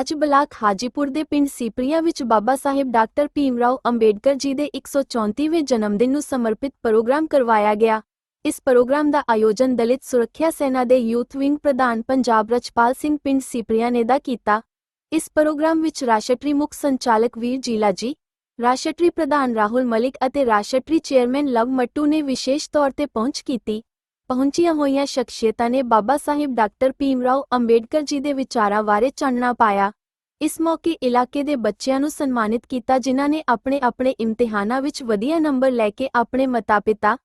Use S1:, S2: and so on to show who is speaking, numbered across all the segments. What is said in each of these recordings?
S1: ਅੱਜ ਬਲਾਕ ਹਾਜੀਪੁਰ ਦੇ ਪਿੰਡ ਸੀਪਰੀਆ ਵਿੱਚ ਬਾਬਾ ਸਾਹਿਬ ਡਾਕਟਰ ਭੀਮਰਾਓ ਅੰਬੇਡਕਰ ਜੀ ਦੇ 134ਵੇਂ ਜਨਮਦਿਨ ਨੂੰ ਸਮਰਪਿਤ ਪ੍ਰੋਗਰਾਮ ਕਰਵਾਇਆ ਗਿਆ। ਇਸ ਪ੍ਰੋਗਰਾਮ ਦਾ ਆਯੋਜਨ ਦਲਿਤ ਸੁਰੱਖਿਆ ਸੈਨਾ ਦੇ ਯੂਥ ਵਿੰਗ ਪ੍ਰਧਾਨ ਪੰਜਾਬ ਰਚਪਾਲ ਸਿੰਘ ਪਿੰਡ ਸੀਪਰੀਆ ਨੇ ਦਾ ਕੀਤਾ। ਇਸ ਪ੍ਰੋਗਰਾਮ ਵਿੱਚ ਰਾਸ਼ਟਰੀ ਮੁੱਖ ਸੰਚਾਲਕ ਵੀਰ ਜੀਲਾ ਜੀ, ਰਾਸ਼ਟਰੀ ਪ੍ਰਧਾਨ ਰਾਹੁਲ ਮਲਿਕ ਅਤੇ ਰਾਸ਼ਟਰੀ ਚੇਅਰਮੈਨ ਲਵ ਮੱਟੂ ਨੇ ਵਿਸ਼ੇਸ਼ ਤੌਰ ਤੇ ਪਹੁੰਚ ਕੀਤੀ। ਪਹੁੰਚੀਆਂ ਹੋਈਆਂ ਸ਼ਖਸੀਅਤਾਂ ਨੇ ਬਾਬਾ ਸਾਹਿਬ ਡਾਕਟਰ ਭੀਮਰਾਓ ਅੰਬੇਡਕਰ ਜੀ ਦੇ ਵਿਚਾਰਾਂ ਬਾਰੇ ਚਾਨਣਾ ਪਾਇਆ। ਇਸ ਮੌਕੇ ਇਲਾਕੇ ਦੇ ਬੱਚਿਆਂ ਨੂੰ ਸਨਮਾਨਿਤ ਕੀਤਾ, ਜਿਨ੍ਹਾਂ ਨੇ ਆਪਣੇ ਆਪਣੇ ਇਮਤਿਹਾਨਾਂ ਵਿੱਚ ਵਧੀਆ ਨੰਬਰ ਲੈ ਕੇ ਆਪਣੇ ਮਾਤਾ-ਪਿਤਾ,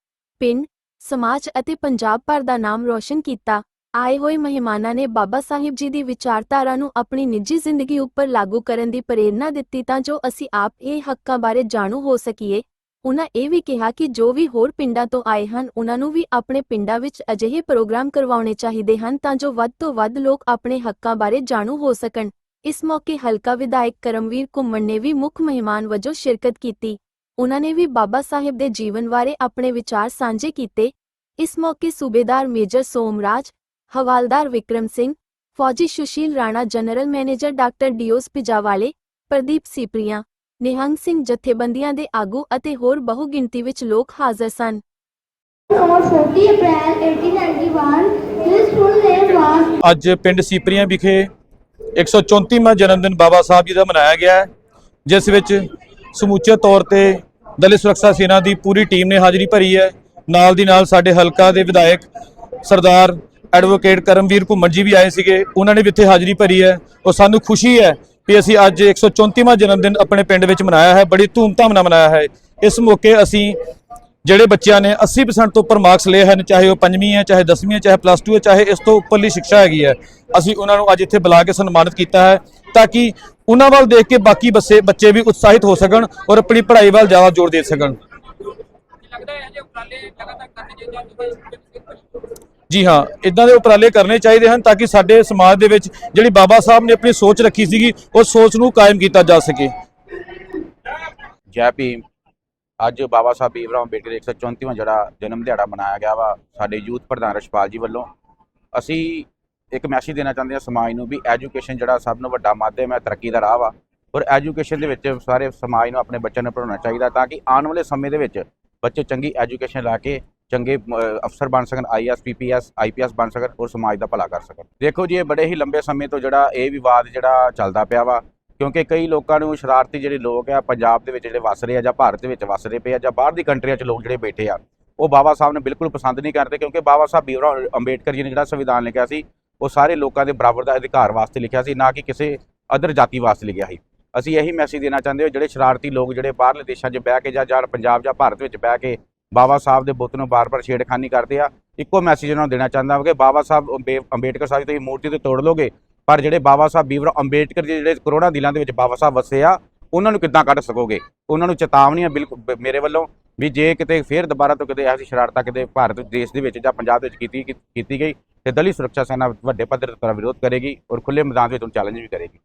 S1: ਪਿੰਡ, ਸਮਾਜ ਅਤੇ ਪੰਜਾਬ ਭਰ ਦਾ ਨਾਮ ਰੋਸ਼ਨ ਕੀਤਾ। ਆਏ ਹੋਏ ਮਹਿਮਾਨਾਂ ਨੇ ਬਾਬਾ ਸਾਹਿਬ ਜੀ ਦੀ ਵਿਚਾਰਧਾਰਾ ਨੂੰ ਆਪਣੀ ਨਿੱਜੀ ਜ਼ਿੰਦਗੀ ਉੱਪਰ ਲਾਗੂ ਕਰਨ ਦੀ ਪ੍ਰੇਰਣਾ ਦਿੱਤੀ ਤਾਂ ਜੋ ਅਸੀਂ ਆਪ ਇਹ ਹੱਕਾਂ ਬਾਰੇ ਜਾਣੂ ਹੋ ਸਕੀਏ। ਉਨ੍ਹਾਂ ਇਹ ਵੀ ਕਿਹਾ ਕਿ ਜੋ ਵੀ ਹੋਰ ਪਿੰਡਾਂ ਤੋਂ ਆਏ ਹਨ, ਉਨ੍ਹਾਂ ਨੂੰ ਵੀ ਆਪਣੇ ਪਿੰਡਾਂ ਵਿੱਚ ਅਜਿਹੇ ਪ੍ਰੋਗਰਾਮ ਕਰਵਾਉਣੇ ਚਾਹੀਦੇ ਹਨ ਤਾਂ ਜੋ ਵੱਧ ਤੋਂ ਵੱਧ ਲੋਕ ਆਪਣੇ ਹੱਕਾਂ ਬਾਰੇ ਜਾਣੂ ਹੋ ਸਕਣ। ਇਸ ਮੌਕੇ ਹਲਕਾ ਵਿਧਾਇਕ ਕਰਮਵੀਰ ਘੁੰਮਣ ਨੇ ਵੀ ਮੁੱਖ ਮਹਿਮਾਨ ਵਜੋਂ ਸ਼ਿਰਕਤ ਕੀਤੀ। ਉਨ੍ਹਾਂ ਨੇ ਵੀ ਬਾਬਾ ਸਾਹਿਬ ਦੇ ਜੀਵਨ ਬਾਰੇ ਆਪਣੇ ਵਿਚਾਰ ਸਾਂਝੇ ਕੀਤੇ। ਇਸ ਮੌਕੇ ਸੂਬੇਦਾਰ ਮੇਜਰ ਸੋਮਰਾਜ, ਹਵਾਲਦਾਰ ਵਿਕਰਮ ਸਿੰਘ, ਫੌਜੀ Sushil Rana general manager doctor ਡੀਓਸ ਪਿਜਾਵਾਲੇ, ਪ੍ਰਦੀਪ ਸੀਪਰੀਆਂ ਨਿਹੰਗ ਸਿੰਘ ਜਥੇਬੰਦੀਆਂ ਦੇ ਆਗੂ ਅਤੇ ਹੋਰ ਬਹੁ ਗਿਣਤੀ ਵਿੱਚ ਲੋਕ ਹਾਜ਼ਰ ਸਨ।
S2: On 40 April 1891, his full name was
S3: ਅੱਜ ਪਿੰਡ ਸੀਪਰੀਆਂ ਵਿਖੇ 134ਵਾਂ ਜਨਮ ਦਿਨ ਬਾਬਾ ਸਾਹਿਬ ਜੀ ਦਾ ਮਨਾਇਆ ਗਿਆ ਹੈ ਜਿਸ ਵਿੱਚ ਸਮੁੱਚੇ ਤੌਰ ਤੇ ਦਲਿਤ ਸੁਰੱਖਿਆ ਸੇਨਾ ਦੀ ਪੂਰੀ ਟੀਮ ਨੇ ਹਾਜ਼ਰੀ ਭਰੀ ਹੈ। ਨਾਲ ਦੀ ਨਾਲ ਸਾਡੇ ਹਲਕਾ ਦੇ ਵਿਧਾਇਕ ਸਰਦਾਰ ਐਡਵੋਕੇਟ ਕਰਮਵੀਰ ਘੁੰਮਣ ਜੀ ਵੀ ਆਏ ਸੀਗੇ ਉਹਨਾਂ ਨੇ ਵੀ ਇੱਥੇ ਹਾਜ਼ਰੀ ਭਰੀ ਹੈ। ਉਹ ਸਾਨੂੰ ਖੁਸ਼ੀ ਹੈ ਵੀ ਅਸੀਂ ਅੱਜ 134ਵਾਂ ਜਨਮ ਦਿਨ ਆਪਣੇ ਪਿੰਡ ਵਿੱਚ ਮਨਾਇਆ ਹੈ, ਬੜੀ ਧੂਮਧਾਮ ਨਾਲ ਮਨਾਇਆ ਹੈ। ਇਸ ਮੌਕੇ ਅਸੀਂ ਜਿਹੜੇ ਬੱਚਿਆਂ ਨੇ 80% ਤੋਂ ਉੱਪਰ ਮਾਰਕਸ ਲਏ ਹਨ, ਚਾਹੇ ਉਹ ਪੰਜਵੀਂ ਹੈ, ਚਾਹੇ 10ਵੀਂ ਹੈ, ਚਾਹੇ ਪਲੱਸ 2 ਹੈ, ਚਾਹੇ ਇਸ ਤੋਂ ਉੱਪਰਲੀ ਸਿੱਖਿਆ ਹੈਗੀ ਹੈ, ਅਸੀਂ ਉਹਨਾਂ ਨੂੰ ਅੱਜ ਇੱਥੇ ਬੁਲਾ ਕੇ ਸਨਮਾਨਿਤ ਕੀਤਾ ਹੈ ਤਾਂ ਕਿ ਉਹਨਾਂ ਵੱਲ ਦੇਖ ਕੇ ਬਾਕੀ ਬੱਸੇ ਬੱਚੇ ਵੀ ਉਤਸ਼ਾਹਿਤ ਹੋ ਸਕਣ ਔਰ ਆਪਣੀ ਪੜ੍ਹਾਈ ਵੱਲ ਜ਼ਿਆਦਾ ਜ਼ੋਰ ਦੇ ਸਕਣ।
S4: ਲੱਗਦਾ ਹੈ ਜੇ ਉਪਰਾਲੇ ਲਗਾਤਾਰ ਕਰਨੇ ਚਾਹੀਦੇ
S3: ਜੀ ਹਾਂ ਇਦਾਂ ਦੇ ਉਪਰਾਲੇ ਕਰਨੇ ਚਾਹੀਦੇ ਹਨ ਤਾਂ ਕਿ ਸਾਡੇ ਸਮਾਜ ਦੇ ਵਿੱਚ ਜਿਹੜੀ ਬਾਬਾ ਸਾਹਿਬ ਨੇ ਆਪਣੀ ਸੋਚ ਰੱਖੀ ਸੀਗੀ, ਉਸ ਸੋਚ ਨੂੰ ਕਾਇਮ ਕੀਤਾ ਜਾ ਸਕੇ।
S5: ਜੈ ਭੀਮ। ਅੱਜ ਬਾਬਾ ਸਾਹਿਬ ਭੀਮਰਾਓ ਅੰਬੇਡਕਰ 134ਵਾਂ ਜਿਹੜਾ ਜਨਮ ਦਿਹਾੜਾ ਮਨਾਇਆ ਗਿਆ ਵਾ, ਸਾਡੇ ਯੂਥ ਪ੍ਰਧਾਨ ਰਸ਼ਪਾਲ ਜੀ ਵੱਲੋਂ। ਅਸੀਂ ਇੱਕ ਮੈਸੇਜ ਦੇਣਾ ਚਾਹੁੰਦੇ ਹਾਂ ਸਮਾਜ ਨੂੰ ਵੀ ਐਜੂਕੇਸ਼ਨ ਜਿਹੜਾ ਸਭ ਤੋਂ ਵੱਡਾ ਮਾਧਿਅਮ ਹੈ, ਤਰੱਕੀ ਦਾ ਰਾਹ ਵਾ। ਔਰ ਐਜੂਕੇਸ਼ਨ ਦੇ ਵਿੱਚ ਸਾਰੇ ਸਮਾਜ ਨੂੰ ਆਪਣੇ ਬੱਚਿਆਂ ਨੂੰ ਪੜਾਉਣਾ ਚਾਹੀਦਾ ਤਾਂ ਕਿ ਆਉਣ ਵਾਲੇ ਸਮੇਂ ਦੇ ਵਿੱਚ ਬੱਚੇ ਚੰਗੀ ਐਜੂਕੇਸ਼ਨ ਲਾ ਕੇ ਚੰਗੇ ਅਫਸਰ ਬਣ ਸਕਣ ਆਈਐਸ ਪੀਪੀਐਸ ਆਈਪੀਐਸ ਬਣ ਸਕਣ ਔਰ ਸਮਾਜ ਦਾ ਭਲਾ ਕਰ ਸਕਣ। ਦੇਖੋ ਜੀ, ਇਹ ਬੜੇ ਹੀ ਲੰਬੇ ਸਮੇਂ ਤੋਂ ਜਿਹੜਾ ਇਹ ਵਿਵਾਦ ਜਿਹੜਾ ਚੱਲਦਾ ਪਿਆ ਵਾ, ਕਿਉਂਕਿ ਕਈ ਲੋਕਾਂ ਨੂੰ ਸ਼ਰਾਰਤੀ ਜਿਹੜੇ ਲੋਕ ਆ, ਪੰਜਾਬ ਦੇ ਵਿੱਚ ਜਿਹੜੇ ਵਸ ਰਹੇ ਆ ਜਾਂ ਭਾਰਤ ਦੇ ਵਿੱਚ ਵਸ ਰਹੇ ਪਏ ਆ ਜਾਂ ਬਾਹਰ ਦੀ ਕੰਟਰੀਆਂ 'ਚ ਲੋਕ ਜਿਹੜੇ ਬੈਠੇ ਆ, ਉਹ ਬਾਬਾ ਸਾਹਿਬ ਨੂੰ ਬਿਲਕੁਲ ਪਸੰਦ ਨਹੀਂ ਕਰਦੇ ਕਿਉਂਕਿ ਬਾਬਾ ਸਾਹਿਬ ਭੀਮਰਾਓ ਅੰਬੇਡਕਰ ਜੀ ਨੇ ਜਿਹੜਾ ਸੰਵਿਧਾਨ ਲਿਖਿਆ ਸੀ, ਉਹ ਸਾਰੇ ਲੋਕਾਂ ਦੇ ਬਰਾਬਰ ਦਾ ਅਧਿਕਾਰ ਵਾਸਤੇ ਲਿਖਿਆ ਸੀ, ਨਾ ਕਿ ਕਿਸੇ ਅਦਰ ਜਾਤੀ ਵਾਸਤੇ ਲਿਖਿਆ ਸੀ। ਅਸੀਂ ਇਹੀ ਮੈਸੇਜ ਦੇਣਾ ਚਾਹੁੰਦੇ ਹਾਂ, ਜਿਹੜੇ ਸ਼ਰਾਰਤੀ ਲੋਕ ਜਿਹੜੇ ਬਾਹਰਲੇ ਦੇਸ਼ਾਂ 'ਚ ਬਹਿ ਕੇ ਜਾਂ ਪੰਜਾਬ ਜਾਂ ਭਾਰਤ ਵਿੱਚ ਬਹਿ ਕੇ ਬਾਬਾ ਸਾਹਿਬ ਦੇ ਬੁੱਤ ਨੂੰ ਬਾਰ-ਬਾਰ ਛੇੜਖਾਨੀ ਕਰਦੇ ਆ। ਇੱਕੋ ਮੈਸੇਜ ਉਹਨਾਂ ਨੂੰ ਦੇਣਾ ਚਾਹੁੰਦਾ ਹਾਂ ਕਿ ਬਾਬਾ ਸਾਹਿਬ ਅੰਬੇ- ਅੰਬੇਡਕਰ ਸਾਹਿਬ ਦੀ ਤੁਸੀਂ ਮੂਰਤੀ ਤੇ ਤੋੜ ਲੋਗੇ, ਪਰ ਜਿਹੜੇ ਬਾਬਾ ਸਾਹਿਬ ਭੀਮਰਾਓ ਅੰਬੇਡਕਰ ਜੀ, ਜਿਹੜੇ ਕਰੋੜਾਂ ਦਿਲਾਂ ਦੇ ਵਿੱਚ ਬਾਬਾ ਸਾਹਿਬ ਵਸੇ ਆ, ਉਹਨਾਂ ਨੂੰ ਕਿੱਦਾਂ ਕੱਢ ਸਕੋਗੇ? ਉਹਨਾਂ ਨੂੰ ਚੇਤਾਵਨੀ ਆ ਬਿਲਕੁਲ ਮੇਰੇ ਵੱਲੋਂ ਵੀ ਜੇ ਕਿਤੇ ਫੇਰ ਦੁਬਾਰਾ ਤੋਂ ਕਿਤੇ ਐਸੀ ਸ਼ਰਾਰਤਾਂ ਕਿਤੇ ਭਾਰਤ ਦੇਸ਼ ਦੇ ਵਿੱਚ ਜਾਂ ਪੰਜਾਬ ਦੇ ਵਿੱਚ ਕੀਤੀ ਕੀਤੀ ਗਈ, ਤੇ ਦਲੀ ਸੁਰੱਖਿਆ ਸੈਨਾ ਵੱਡੇ ਪੱਧਰ ਤੇ ਵਿਰੋਧ ਕਰੇਗੀ ਔਰ ਖੁੱਲੇ ਮੈਦਾਨ ਦੇ ਵਿੱਚ ਚੈਲੰਜ ਵੀ ਕਰੇਗੀ।